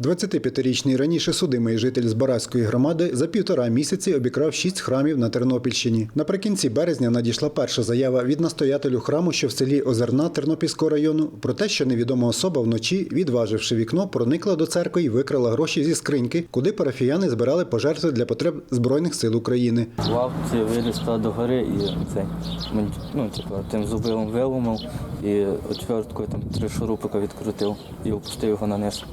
25-річний раніше судимий житель Збаразької громади за півтора місяці обікрав шість храмів на Тернопільщині. Наприкінці березня надійшла перша заява від настоятелю храму, що в селі Озерна Тернопільського району, про те, що невідома особа вночі, відваживши вікно, проникла до церкви і викрала гроші зі скриньки, куди парафіяни збирали пожертви для потреб Збройних сил України. Лавці виліз та до гори і мен- ну, типу, тим зубилом виломив і отверткою там три шурупика відкрутив і опустив його на низ.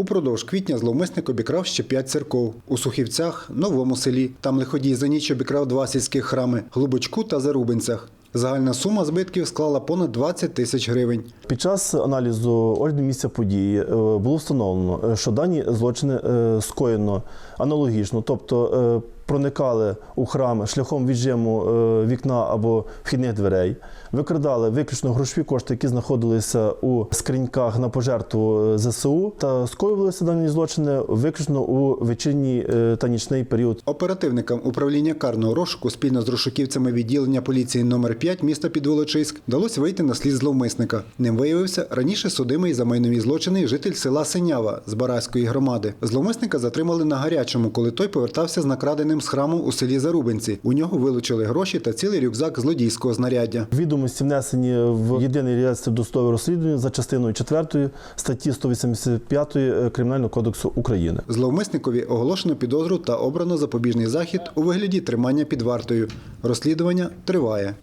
Упродовж квітня зловмисник обікрав ще п'ять церков у Сухівцях, Новому селі. Там лиходій за ніч обікрав два сільських храми Глубочку та Зарубинцях. Загальна сума збитків склала понад 20 тисяч гривень. Під час аналізу ордів місця події е, було встановлено, е, що дані злочини е, скоєно аналогічно, тобто проникали у храм шляхом віджиму е, вікна або вхідних дверей, викрадали виключно грошові кошти, які знаходилися у скриньках на пожертву е, ЗСУ, та скоювалися дані злочини виключно у вечірній е, та нічний період Оперативникам управління карного розшуку спільно з розшуківцями відділення поліції номер 5 міста Підволочиськ вдалося вийти на слід зловмисника. Ним виявився раніше судимий за майнові злочини житель села Синява з Бараської громади. Зловмисника затримали на гарячому, коли той повертався з накраденим з храму у селі Зарубинці. У нього вилучили гроші та цілий рюкзак злодійського знаряддя. Відомості внесені в єдиний реєстр досудового розслідування за частиною 4 статті 185 Кримінального кодексу України. Зловмисникові оголошено підозру та обрано запобіжний захід у вигляді тримання під вартою. Розслідування триває.